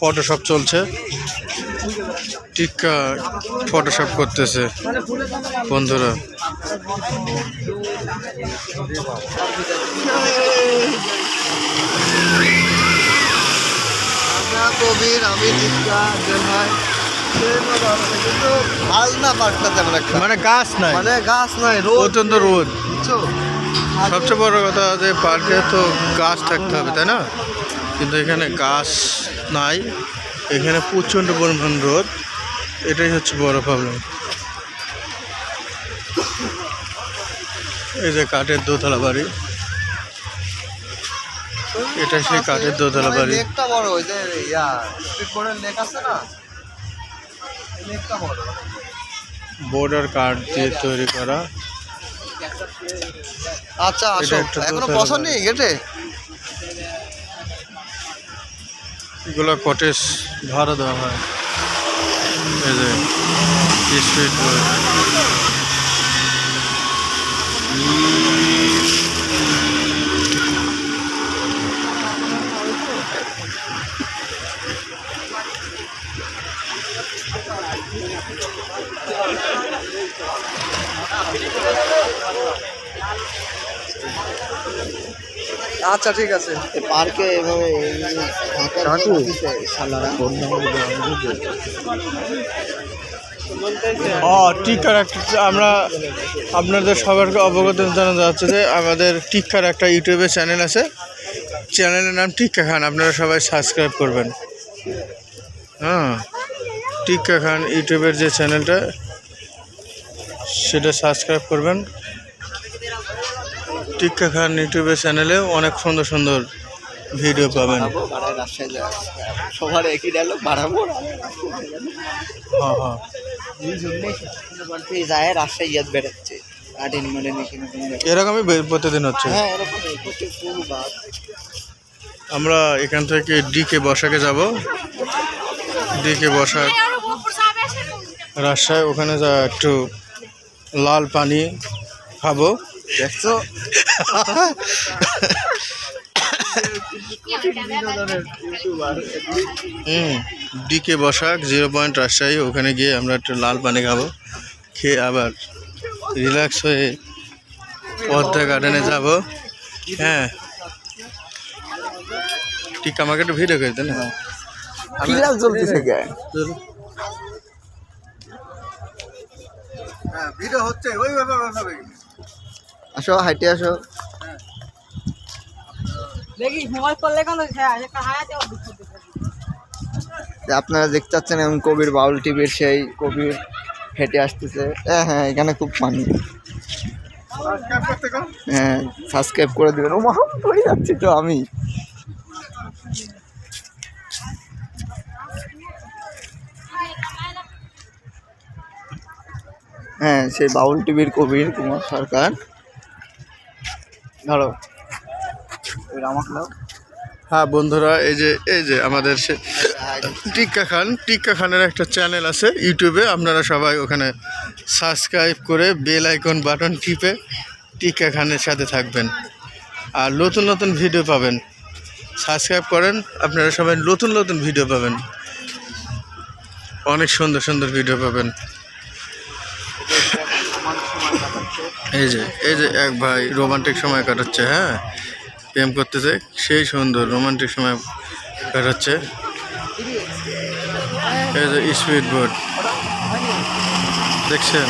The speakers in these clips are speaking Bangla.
ফটোশপ চলছে। টিক্কা ফটোশপ করতেছে বন্ধুরা। কবির আমি টিকা মানে গাছ নাই। মানে গাছ নাই রোদ। সবচেয়ে বড় কথা যে পার্কে তো গাছ থাকতে হবে তাই না? কিন্তু এখানে গাছ নাই। এখানে প্রচণ্ড পরিমাণ রোদ। এটাই হচ্ছে বড় প্রবলেম এই যে কাঠের দোতলা বাড়ি। এটা সেই কাঠের দোতলা বাড়ি। লেকটা বড় ওই যে ইয়া স্ট্রিট বোর্ডের লেক আছে না? লেকটা বড়। বোর্ডার কাঠ দিয়ে তৈরি করা। আচ্ছা আসো। এখনও পছন্দ নেই গেটে এগুলো কটেজ ভাড়া দেওয়া হয়। এই যে স্ট্রিট আচ্ছা ঠিক আছে। পার্কে এভাবে টিকার একটা আমরা আপনাদের সবারকে অবগত জানা যাচ্ছে যে আমাদের টিক্কার একটা ইউটিউবে চ্যানেল আছে। চ্যানেলের নাম টিক্কা খান আপনারা সবাই সাবস্ক্রাইব করবেন। হ্যাঁ টিক্কা খান ইউটিউবের যে চ্যানেলটা সেটা সাবস্ক্রাইব করবেন। টিক্কা খান ইউটিউবের চ্যানেলে অনেক সুন্দর সুন্দর ভিডিও পাবেন। সবার একই ডায়লগ বাড়াবো হ্যাঁ হ্যাঁ। যায় ইয়াদ বেড়াচ্ছে। মানে জায়গায়। এরকমই প্রতিদিন হচ্ছে। হ্যাঁ আমরা এখান থেকে ডিকে বসাকে যাব। ডিকে বসাক রাজশাহী ওখানে যা একটু লাল পানি খাব। দেখছ? হুম DK Basak zero point Rajshahi ওখানে গিয়ে আমরা একটু লাল পানি খাব। খেয়ে আবার রিল্যাক্স হয়ে পদ্মা গার্ডেনে যাব। হ্যাঁ। ঠিক আমাকে একটু ভিডিও করে দেন ভিডিও হচ্ছে ওই আসো হাইটে আসো। আপনারা দেখতে পাচ্ছেন এখন কবির বাউল টিভির সেই কবির হেঁটে আসতেছে। হ্যাঁ হ্যাঁ এখানে খুব পানি হ্যাঁ সাবস্ক্রাইব করে দেবেন। ও মা হয়ে যাচ্ছি তো আমি। হ্যাঁ সেই বাউল টিভির কবির কুমার সরকার। ধরো। হ্যাঁ বন্ধুরা, এই যে এই যে আমাদের সে টিক্কা খান, টিক্কা খানের একটা চ্যানেল আছে ইউটিউবে আপনারা সবাই ওখানে সাবস্ক্রাইব করে বেল আইকন বাটন টিপে টিক্কা খানের সাথে থাকবেন। আর নতুন নতুন ভিডিও পাবেন। সাবস্ক্রাইব করেন, আপনারা সবাই নতুন নতুন ভিডিও পাবেন। অনেক সুন্দর সুন্দর ভিডিও পাবেন। এই যে এই যে এক ভাই রোমান্টিক সময় কাটাচ্ছে হ্যাঁ? প্রেম করতেছে, সেই সুন্দর রোমান্টিক সময় কাটাচ্ছে। এই যে স্পিড বোর্ড দেখছেন?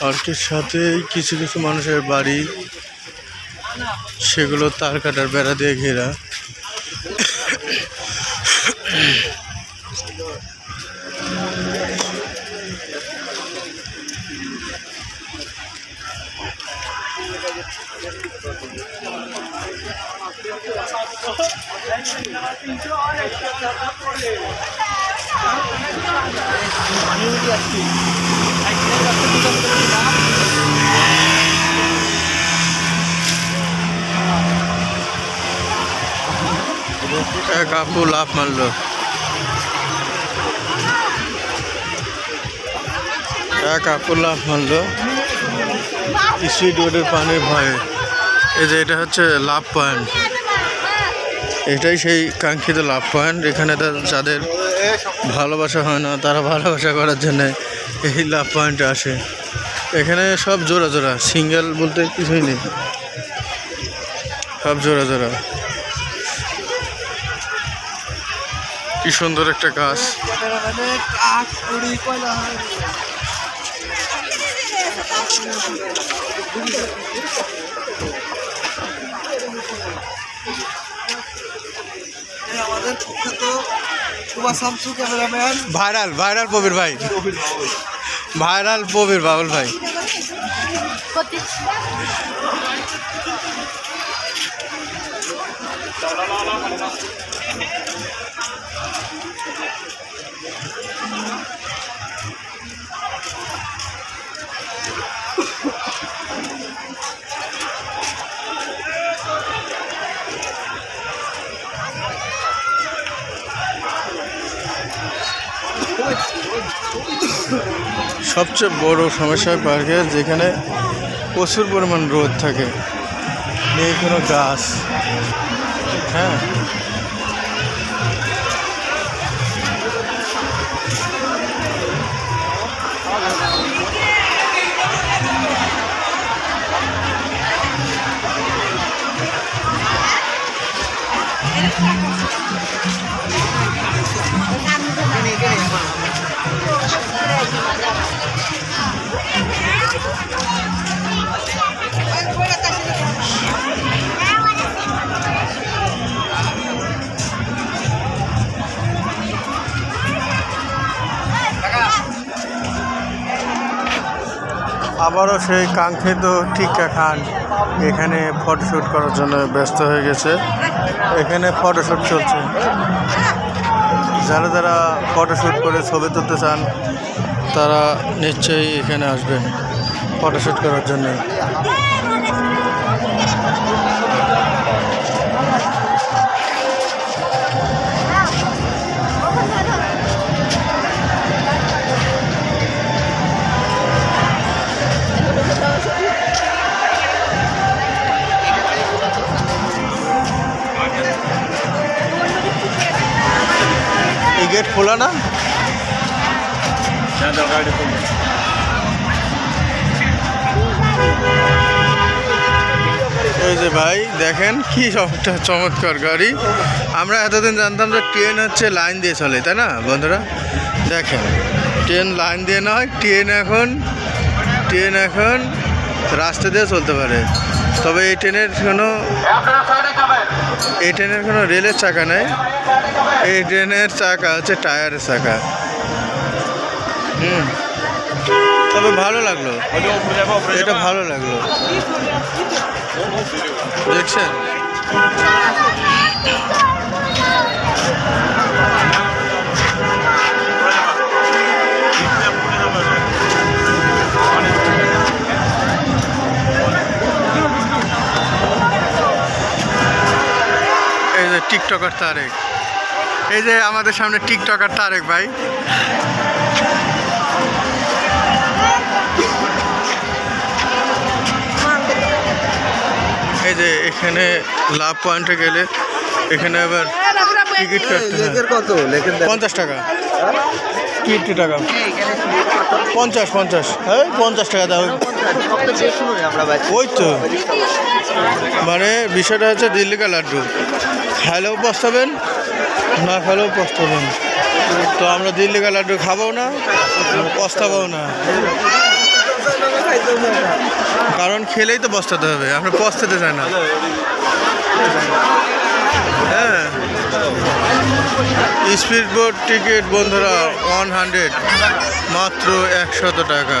পার্কের সাথেই কিছু কিছু মানুষের বাড়ি সেগুলো তার কাটার বেড়া দিয়ে ঘেরা। এক আপু লাভ মারলো। এক আপু লাভ মারলো। ইসি রোডের পানির ভয়ে। এই যে এটা হচ্ছে লাভ পয়েন্ট। এটাই সেই কাঙ্ক্ষিত লাভ পয়েন্ট। এখানে যাদের ভালোবাসা হয় না, তারা ভালোবাসা করার জন্য এই লাভ পয়েন্টে আসে। এখানে সব জোড়া জোড়া সিঙ্গেল বলতে কিছুই নেই। সব জোড়া জোড়া। কি সুন্দর একটা গাছ। আমাদের কুখ্যাত ভাইরাল ভাইরাল প্রবীর ভাই। ভাইরাল প্রবীর বাবুল ভাই। সবচেয়ে বড় সমস্যা পার্কের যেখানে প্রচুর পরিমাণ রোদ থাকে। নেই কোনো গাছ। হ্যাঁ? আবারও সেই কাঙ্ক্ষিত টিক্কা খান এখানে ফটোশ্যুট করার জন্য ব্যস্ত হয়ে গেছে। এখানে ফটোশ্যুট চলছে। যারা যারা ফটোশ্যুট করে ছবি তুলতে চান, তারা নিশ্চয়ই এখানে আসবেন ফটোশ্যুট করার জন্য। খোলা না এই যে ভাই দেখেন কি একটা চমৎকার গাড়ি। আমরা এতদিন জানতাম যে ট্রেন হচ্ছে লাইন দিয়ে চলে তাই না বন্ধুরা? দেখেন ট্রেন লাইন দিয়ে নয় ট্রেন এখন ট্রেন এখন রাস্তা দিয়ে চলতে পারে। তবে এই ট্রেনের কোনো এই ট্রেনের কোনো রেলের চাকা নেই। এই ট্রেনের চাকা আছে টায়ারের চাকা। হুম। তবে ভালো লাগল। এটা ভালো লাগল। দেখছেন? টিকটকার তারেক। এই যে আমাদের সামনে টিকটকার তারেক ভাই। এই যে এখানে লাভ পয়েন্টে গেলে এখানে আবার টিকিট কাটতে কত? পঞ্চাশ টাকা। টিকিট টাকা পঞ্চাশ পঞ্চাশ। হ্যাঁ পঞ্চাশ টাকা দাও। ওই তো। মানে বিষয়টা হচ্ছে দিল্লিকা লাড্ডু। খেলেও পস্তাবেন না খেলেও পস্তাবেন তো আমরা দিল্লি লাড্ডু খাব না? পস্তাবও না? কারণ খেলেই তো পস্তাতে হবে, আমরা পস্তাতে চাই না। হ্যাঁ। স্পিড বোট টিকিট বন্ধুরা ওয়ান হান্ড্রেড মাত্র একশত টাকা।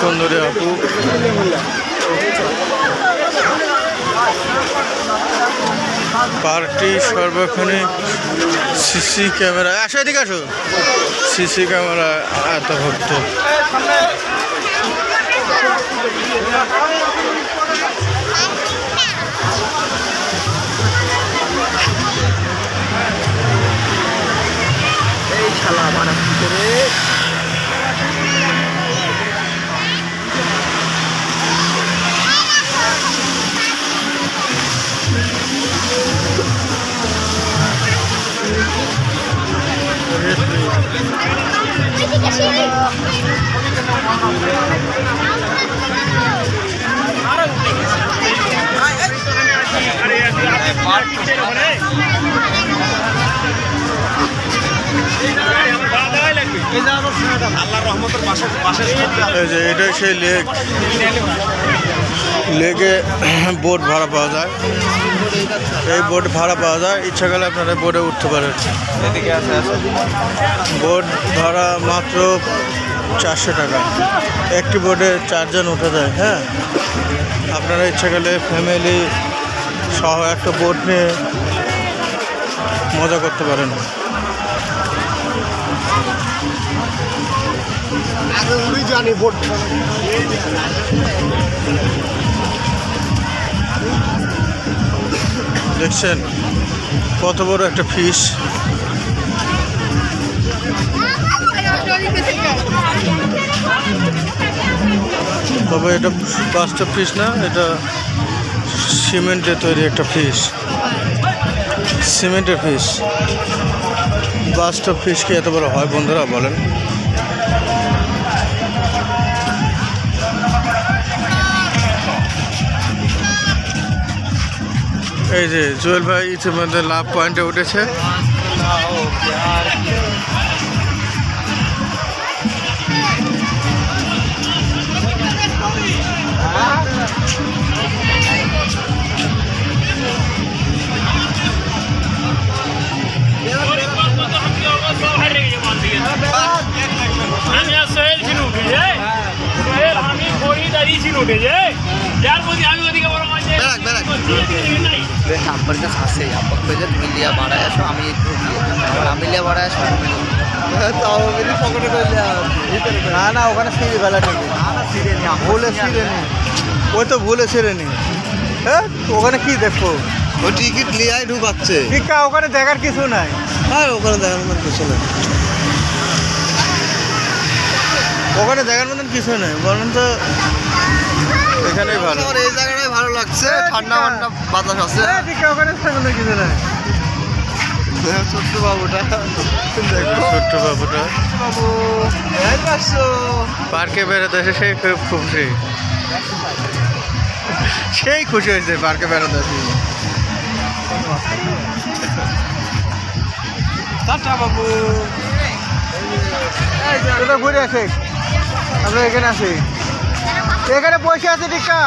সুন্দরী আপু। পার্কটি সর্বক্ষণে সিসি ক্যামেরা আসো এদিকে আসো। সিসি ক্যামেরা এত ভক্ত এই এটাই সেই লেক লেকে বোট ভাড়া পাওয়া যায়। এই বোট ভাড়া পাওয়া যায়। ইচ্ছা করলে আপনারা বোটে উঠতে পারেন। বোট ভাড়া মাত্র চারশো টাকা। একটি বোটে চারজন উঠে যায় হ্যাঁ? আপনারা ইচ্ছা করলে ফ্যামিলি সহ একটা বোট নিয়ে মজা করতে পারেন। জানি বোট দেখছেন কত বড় একটা ফিস তবে এটা বাস্তব ফিশ না এটা সিমেন্টের তৈরি একটা ফিশ সিমেন্টের ফিশ বাস্তব ফিশ কি এত বড় হয় বন্ধুরা বলেন। এই যে জুয়েল ভাই ইতিমধ্যে লাভ পয়েন্টে উঠেছে। নাই আব্বার কাছে আছে আব্বা কইলে তুমি লিয়া বাড়ায় আসো আমি একটু আমি লিয়া বাড়ায় আসো। পকেটে করে না না ওখানে সিঁড়ি বেলা থেকে ভুলে সিঁড়ে নি ওই তো ভুলে ছেড়ে নি হ্যাঁ ওখানে কি দেখব ও টিকিট লিয়াই ঢুকাচ্ছে। টিকা ওখানে দেখার কিছু নাই। আর ওখানে দেখার মতো কিছু না ওখানে দেখার মতন কিছু নেই। বলেন তো এখানেই ভালো। এই জায়গাটাই ভালো লাগছে। ঠান্ডা ঠান্ডা বাতাস আছে। টিকা ওখানে দেখার কিছু নাই ছোট্ট বাবুটা দেখো ছোট্ট বাবুটা বাবু পার্কে বেড়াতে এসে সেই খুব খুশি। সেই খুশি হয়েছে পার্কে বেড়াতে এসে। টাটা বাবু। ঘুরে আসে। আমরা এখানে আসি। এখানে বসে আছে টিকা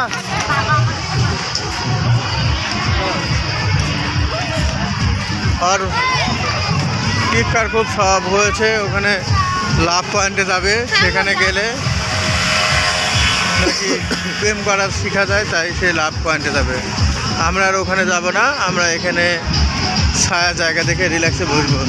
আর টিকার খুব সব হয়েছে, ওখানে লাভ পয়েন্টে যাবে, সেখানে গেলে নাকি প্রেম করা শেখা যায়, তাই সে লাভ পয়েন্টে যাবে। আমরা আর ওখানে যাব না, আমরা এখানে ছায়া জায়গা দেখে রিল্যাক্সে বসবো।